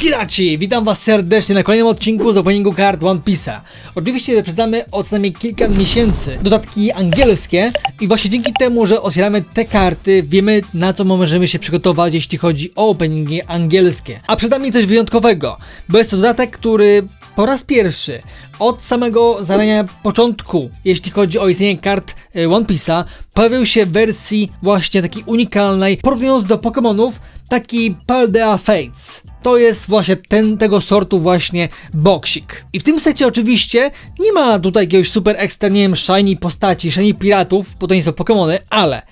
Piraci! Witam was serdecznie na kolejnym odcinku z openingu kart One Piece'a. Oczywiście wyprzedzamy od co najmniej kilka miesięcy dodatki angielskie i właśnie dzięki temu, że otwieramy te karty, wiemy na co możemy się przygotować, jeśli chodzi o openingi angielskie. A przed nami coś wyjątkowego, bo jest to dodatek, który po raz pierwszy od samego zarania początku, jeśli chodzi o istnienie kart e, One Piece'a, pojawił się w wersji właśnie takiej unikalnej, porównując do Pokémonów, taki Paldea Fates. To jest właśnie ten, tego sortu właśnie boksik. I w tym secie oczywiście nie ma tutaj jakiegoś super ekstra, nie wiem, shiny postaci, shiny piratów, bo to nie są Pokémony, ale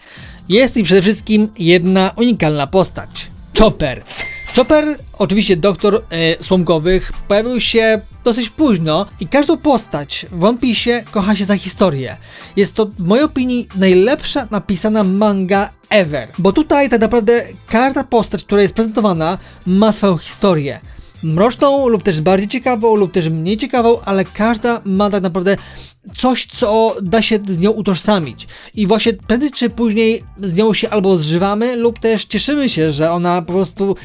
jest i przede wszystkim jedna unikalna postać. Chopper. Chopper, oczywiście doktor e, Słomkowych, pojawił się dosyć późno i każdą postać w One Piece kocha się za historię. Jest to w mojej opinii najlepsza napisana manga ever, bo tutaj tak naprawdę każda postać, która jest prezentowana ma swoją historię. Mroczną lub też bardziej ciekawą lub też mniej ciekawą, ale każda ma tak naprawdę coś, co da się z nią utożsamić. I właśnie prędzej czy później z nią się albo zżywamy, lub też cieszymy się, że ona po prostu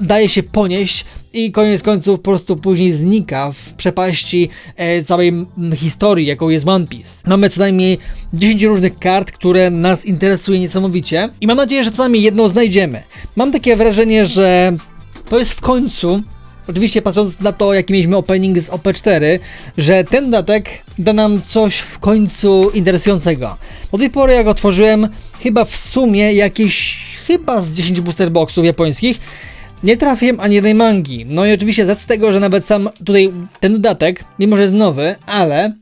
daje się ponieść i koniec końców po prostu później znika w przepaści e, całej historii, jaką jest One Piece. Mamy co najmniej 10 różnych kart, które nas interesuje niesamowicie i mam nadzieję, że co najmniej jedną znajdziemy. Mam takie wrażenie, że to jest w końcu Oczywiście patrząc na to, jaki mieliśmy opening z OP4, że ten dodatek da nam coś w końcu interesującego. Do tej pory jak otworzyłem chyba w sumie jakieś chyba z 10 booster boxów japońskich, nie trafiłem ani jednej mangi. No i oczywiście z tego, że nawet sam tutaj ten dodatek, mimo że jest nowy, ale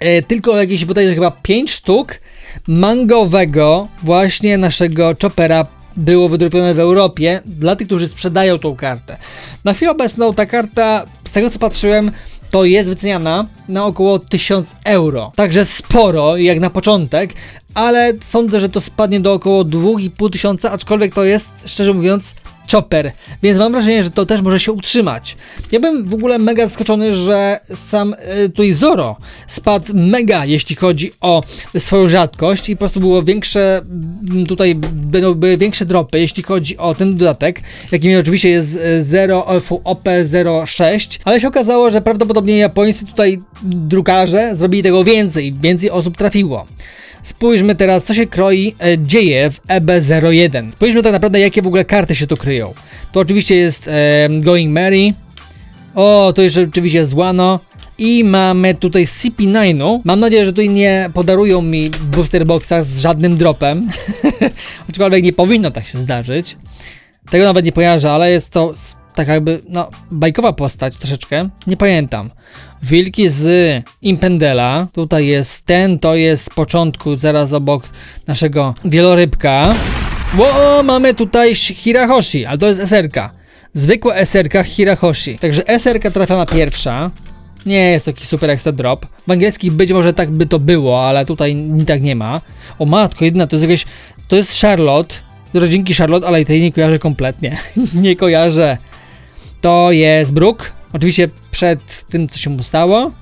e, tylko jakieś bodajże chyba 5 sztuk mangowego właśnie naszego Chopera było wydrobione w Europie dla tych, którzy sprzedają tą kartę. Na chwilę obecną ta karta, z tego co patrzyłem, to jest wyceniana na około 1000 euro. Także sporo, jak na początek, ale sądzę, że to spadnie do około 2500, tysiąca, aczkolwiek to jest, szczerze mówiąc, chopper, więc mam wrażenie, że to też może się utrzymać. Ja bym w ogóle mega zaskoczony, że sam y, tutaj Zoro spadł mega, jeśli chodzi o swoją rzadkość i po prostu było większe, tutaj będą były większe dropy, jeśli chodzi o ten dodatek, jakim oczywiście jest 0 OP06, ale się okazało, że prawdopodobnie japońscy tutaj drukarze zrobili tego więcej, więcej osób trafiło. Spójrzmy teraz, co się kroi, e, dzieje w EB01. Spójrzmy tak naprawdę, jakie w ogóle karty się tu kryją. To oczywiście jest e, Going Mary. O, to jeszcze oczywiście Wano. I mamy tutaj CP9. Mam nadzieję, że tutaj nie podarują mi booster boxa z żadnym dropem. Aczkolwiek nie powinno tak się zdarzyć. Tego nawet nie kojarzę, ale jest to tak jakby, no, bajkowa postać troszeczkę. Nie pamiętam. Wilki z Impendela. Tutaj jest ten, to jest z początku, zaraz obok naszego wielorybka. Ło, mamy tutaj Sh- Hirahoshi, ale to jest SRK. Zwykła SRK Hirahoshi. Także SRK trafiona pierwsza. Nie jest taki super extra drop. W angielskich być może tak by to było, ale tutaj tak nie ma. O matko, jedyna to jest jakaś. To jest Charlotte. Z rodzinki Charlotte, ale tej nie kojarzę kompletnie. nie kojarzę. To jest Brook. Oczywiście przed tym, co się mu stało.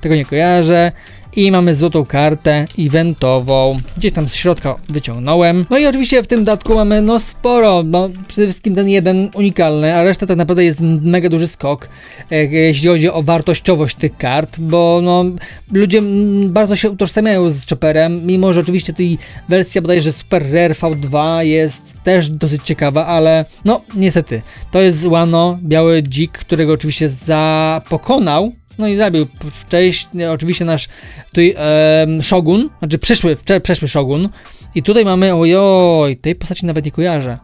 Tego nie kojarzę. I mamy złotą kartę eventową. Gdzieś tam z środka wyciągnąłem. No i oczywiście w tym dodatku mamy no sporo. No przede wszystkim ten jeden unikalny, a reszta tak naprawdę jest mega duży skok, e, jeśli chodzi o wartościowość tych kart, bo no ludzie bardzo się utożsamiają z Chopperem, mimo że oczywiście tej wersja bodajże Super Rare V2 jest też dosyć ciekawa, ale no niestety. To jest Wano, biały dzik, którego oczywiście za pokonał no i zabił wcześniej oczywiście nasz tutaj em, Shogun, znaczy przyszły, przeszły Shogun. I tutaj mamy, ojoj, tej postaci nawet nie kojarzę.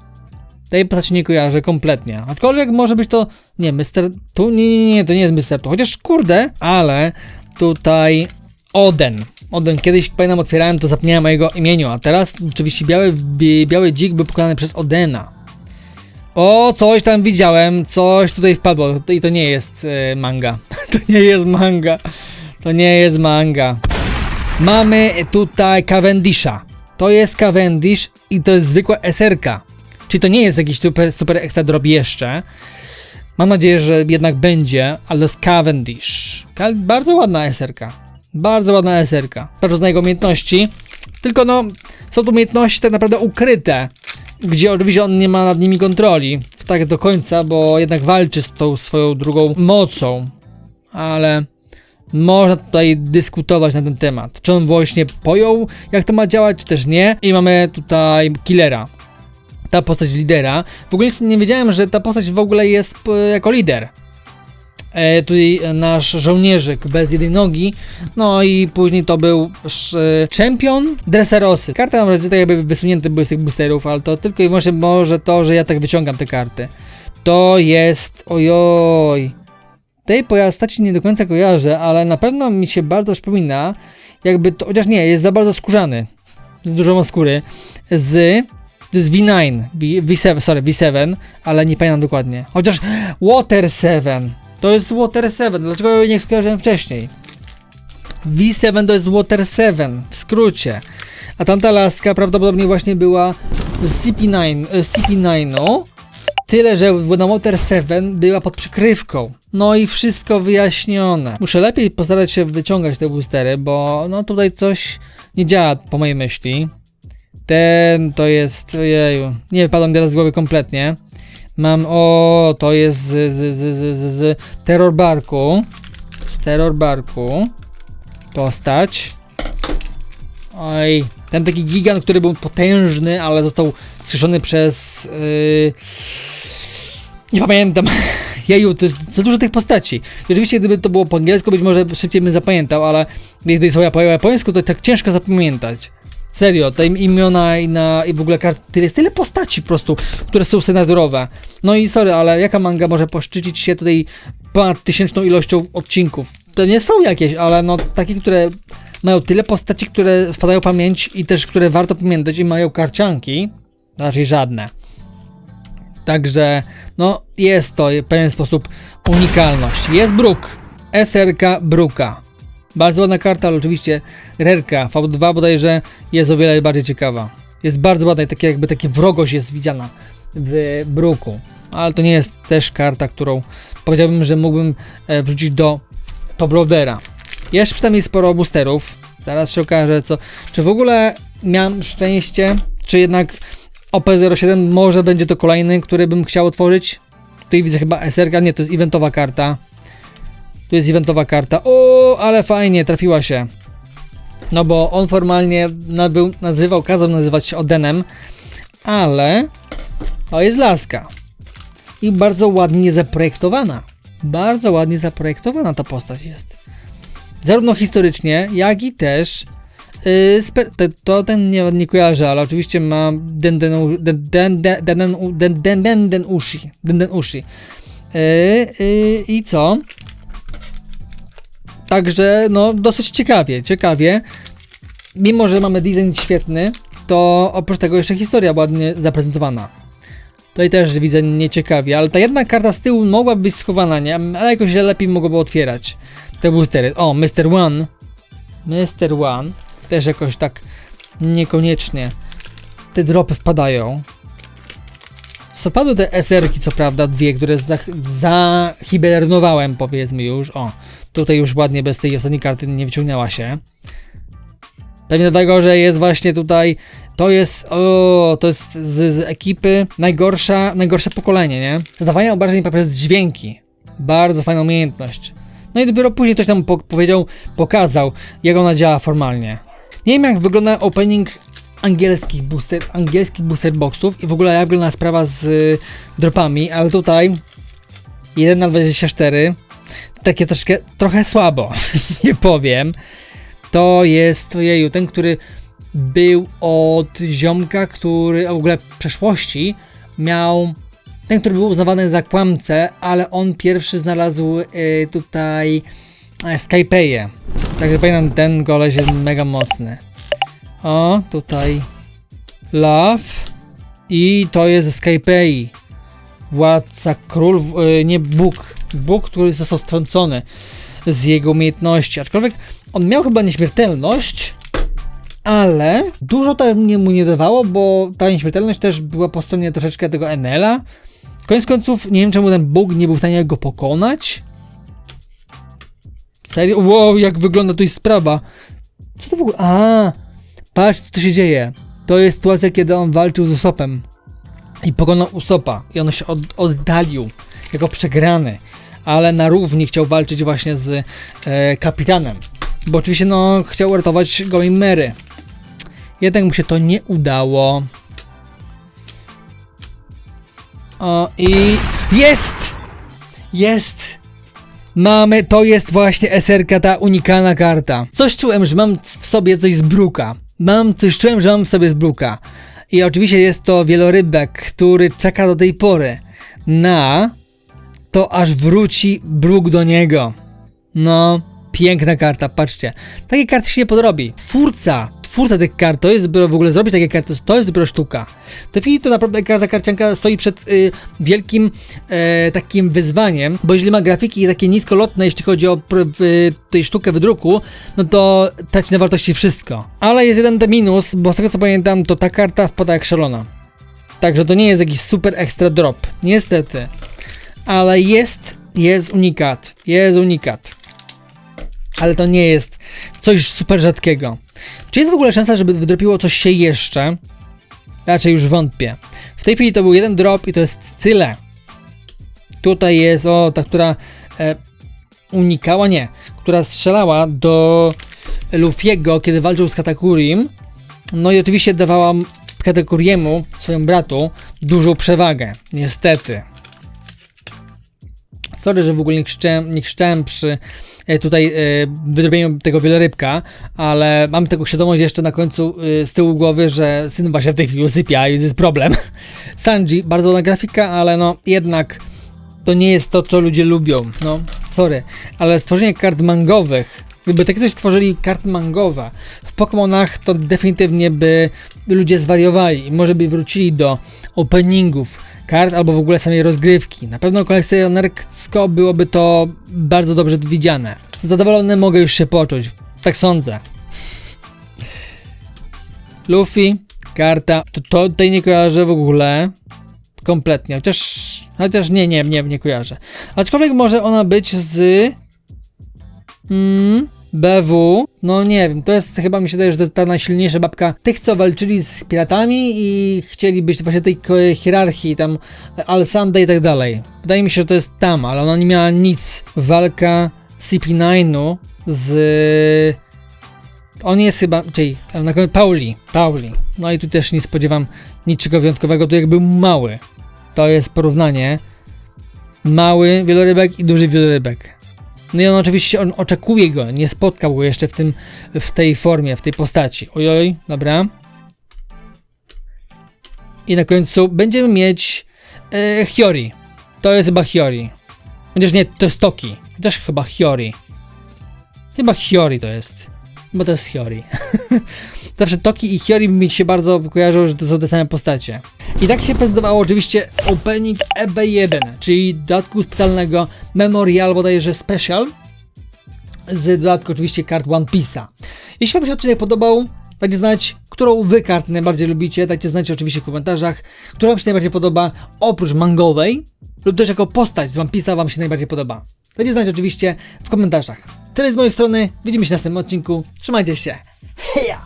Tej postaci nie kojarzę kompletnie. Aczkolwiek może być to, nie, Mister, tu, nie, nie, nie, to nie jest Mister, tu, chociaż kurde, ale tutaj Oden. Oden, kiedyś pamiętam otwierałem, to zapomniałem o jego imieniu, a teraz oczywiście biały, bi- biały dzik był pokonany przez Odena. O, coś tam widziałem, coś tutaj wpadło. I to nie jest e, manga. To nie jest manga. To nie jest manga. Mamy tutaj Cavendisha. To jest Cavendish i to jest zwykła SRK. Czyli to nie jest jakiś super, super ekstra drop jeszcze. Mam nadzieję, że jednak będzie, ale jest Cavendish. Bardzo ładna SRK. Bardzo ładna SRK. Patrząc na jego umiejętności. Tylko no, są tu umiejętności tak naprawdę ukryte gdzie oczywiście on nie ma nad nimi kontroli tak do końca, bo jednak walczy z tą swoją drugą mocą, ale można tutaj dyskutować na ten temat. Czy on właśnie pojął, jak to ma działać, czy też nie. I mamy tutaj killera. Ta postać lidera. W ogóle nie wiedziałem, że ta postać w ogóle jest e, jako lider. E, tutaj nasz żołnierzyk bez jednej nogi. No i później to był e, czempion Dressarosy. Karta mam tak jakby wysunięte były z tych boosterów, ale to tylko i wyłącznie może to, że ja tak wyciągam te karty. To jest... ojoj... Tej postaci nie do końca kojarzę, ale na pewno mi się bardzo przypomina, jakby to, chociaż nie, jest za bardzo skórzany, z dużo skóry, z, to jest V9, V, V7, sorry, V7, ale nie pamiętam dokładnie, chociaż Water 7, to jest Water 7, dlaczego ja nie skojarzyłem wcześniej? V7 to jest Water 7, w skrócie, a tamta laska prawdopodobnie właśnie była z CP9, e, CP9, no, Tyle, że na Water 7 była pod przykrywką. No i wszystko wyjaśnione. Muszę lepiej postarać się wyciągać te boostery, bo no tutaj coś nie działa po mojej myśli. Ten to jest, ojeju, nie wypadam teraz z głowy kompletnie. Mam, o, to jest z, z, z, z, z, z Terror Barku. Z Terror Barku. Postać. Oj, ten taki gigant, który był potężny, ale został skrzeszony przez... Yy... Nie pamiętam. Jeju, to jest za dużo tych postaci. I oczywiście gdyby to było po angielsku, być może szybciej bym zapamiętał, ale gdy są po japońsku, to tak ciężko zapamiętać. Serio, te imiona i, na, i w ogóle karty, jest tyle postaci po prostu, które są senatorowe. No i sorry, ale jaka manga może poszczycić się tutaj ponad tysięczną ilością odcinków? To nie są jakieś, ale no takie, które mają tyle postaci, które wpadają w pamięć i też które warto pamiętać i mają karcianki, raczej żadne. Także, no, jest to w pewien sposób unikalność. Jest Brook, SRK Bruka. Bardzo ładna karta, ale oczywiście rerka V2 bodajże jest o wiele bardziej ciekawa. Jest bardzo ładna i takie jakby takie wrogość jest widziana w Bruku. Ale to nie jest też karta, którą powiedziałbym, że mógłbym e, wrzucić do top loadera. Jest przynajmniej sporo boosterów. Zaraz się okaże, co. Czy w ogóle miałem szczęście, czy jednak OP07 może będzie to kolejny, który bym chciał otworzyć. Tutaj widzę chyba SRK, nie, to jest eventowa karta. Tu jest eventowa karta. O, ale fajnie, trafiła się. No bo on formalnie nabył, nazywał, kazał nazywać się Odenem, ale to jest laska. I bardzo ładnie zaprojektowana. Bardzo ładnie zaprojektowana ta postać jest. Zarówno historycznie, jak i też Yy, to ten nie, nie kojarzę, ale oczywiście ma Denden den, den, den, den, den, den, den. Den, den ushi. I co? Także, no, dosyć ciekawie, ciekawie. Mimo, że mamy design świetny, to oprócz tego jeszcze historia ładnie zaprezentowana. Tutaj też widzę nieciekawie, ale ta jedna karta z tyłu mogła być schowana, nie? Ale jakoś lepiej mogłoby otwierać te boostery. O, Mr. One. Mr. One też jakoś tak niekoniecznie te dropy wpadają. Spadły te SR-ki, co prawda, dwie, które zahibernowałem, powiedzmy już. O, tutaj już ładnie bez tej ostatniej karty nie wyciągnęła się. Pewnie dlatego, że jest właśnie tutaj. To jest. O, to jest z, z ekipy najgorsza, najgorsze pokolenie, nie? Zadawanie obrażeń poprzez dźwięki. Bardzo fajna umiejętność. No i dopiero później ktoś tam po powiedział, pokazał, jak ona działa formalnie. Nie wiem jak wygląda opening angielskich booster, angielskich booster boxów i w ogóle jak wygląda sprawa z y, dropami, ale tutaj 1 na 24 takie troszkę, trochę słabo, nie powiem. To jest, ojeju, ten, który był od ziomka, który w ogóle w przeszłości miał ten, który był uznawany za kłamcę, ale on pierwszy znalazł y, tutaj y, Skype'e. Także pamiętam, ten goleś jest mega mocny. O, tutaj Love i to jest Skypei. Władca król, yy, nie Bóg. Bóg, który został strącony z jego umiejętności. Aczkolwiek on miał chyba nieśmiertelność, ale dużo to mu nie dawało, bo ta nieśmiertelność też była po stronie troszeczkę tego Enela. Koniec końców, nie wiem czemu ten Bóg nie był w stanie go pokonać. Serio? Wow, jak wygląda tu sprawa. Co to w ogóle? A, patrz co się dzieje. To jest sytuacja, kiedy on walczył z Usopem. i pokonał Usopa i on się od, oddalił jako przegrany, ale na równi chciał walczyć właśnie z e, kapitanem, bo oczywiście no chciał ratować Going Mary. Jednak mu się to nie udało. O i jest! Jest! Mamy, to jest właśnie SRK, ta unikalna karta. Coś czułem, że mam w sobie coś z bruka. Mam, coś czułem, że mam w sobie z bruka. I oczywiście jest to wielorybek, który czeka do tej pory na to, aż wróci bruk do niego. No, piękna karta, patrzcie. Takie karty się nie podrobi. Twórca, twórca tych kart, to jest dopiero w ogóle zrobić takie karty, to jest dopiero sztuka. W tej chwili to naprawdę karta karcianka stoi przed y, wielkim e, takim wyzwaniem, bo jeżeli ma grafiki takie niskolotne, jeśli chodzi o w, tej sztukę wydruku, no to traci na wartości wszystko. Ale jest jeden minus, bo z tego co pamiętam, to ta karta wpada jak szalona. Także to nie jest jakiś super ekstra drop. Niestety. Ale jest, jest unikat. Jest unikat. Ale to nie jest coś super rzadkiego. Czy jest w ogóle szansa, żeby wydropiło coś się jeszcze? Raczej już wątpię. W tej chwili to był jeden drop i to jest tyle. Tutaj jest, o, ta, która e, unikała, nie, która strzelała do Luffy'ego, kiedy walczył z Katakurim. No i oczywiście dawała Katakuriemu, swojemu bratu, dużą przewagę. Niestety. Sorry, że w ogóle nie krzyczałem, nie krzyczałem przy e, tutaj e, wydrobieniu tego wielorybka, ale mam tego świadomość jeszcze na końcu e, z tyłu głowy, że syn właśnie w tej chwili usypia i jest problem. Sanji, bardzo ładna grafika, ale no jednak to nie jest to, co ludzie lubią. No, sorry, ale stworzenie kart mangowych, gdyby takie coś stworzyli karty mangowe w Pokémonach, to definitywnie by ludzie zwariowali i może by wrócili do openingów kart albo w ogóle samej rozgrywki. Na pewno kolekcjonersko byłoby to bardzo dobrze widziane. Zadowolony mogę już się poczuć. Tak sądzę. Luffy, karta, to, to tej nie kojarzę w ogóle. Kompletnie, chociaż, chociaż nie, nie, nie, nie kojarzę. Aczkolwiek może ona być z... Mm, BW, no nie wiem, to jest chyba mi się wydaje, że ta najsilniejsza babka tych, co walczyli z piratami i chcieli być właśnie tej hierarchii, tam Alsanda i tak dalej. Wydaje mi się, że to jest tam, ale ona nie miała nic. Walka CP9 z... On jest chyba, czyli na koniec Pauli, Pauli. No i tu też nie spodziewam niczego wyjątkowego, tu jak był mały. To jest porównanie. Mały wielorybek i duży wielorybek. No i on oczywiście on oczekuje go, nie spotkał go jeszcze w tym, w tej formie, w tej postaci. Ojoj, dobra. I na końcu będziemy mieć e, Hiyori. To jest chyba Hiyori. Chociaż nie, to jest Toki. Też chyba Hiyori. Chyba Hiyori to jest. Bo to jest Hiyori. Zawsze Toki i Hiyori mi się bardzo kojarzą, że to są te same postacie. I tak się prezentowało oczywiście opening EB1, czyli dodatku specjalnego Memorial bodajże Special z dodatku oczywiście kart One Piece'a. Jeśli Wam się odcinek podobał, dajcie znać, którą Wy kartę najbardziej lubicie, dajcie znać oczywiście w komentarzach, która Wam się najbardziej podoba oprócz mangowej lub też jako postać z One Piece'a Wam się najbardziej podoba. Dajcie znać oczywiście w komentarzach. Tyle z mojej strony, widzimy się w następnym odcinku, trzymajcie się, heja!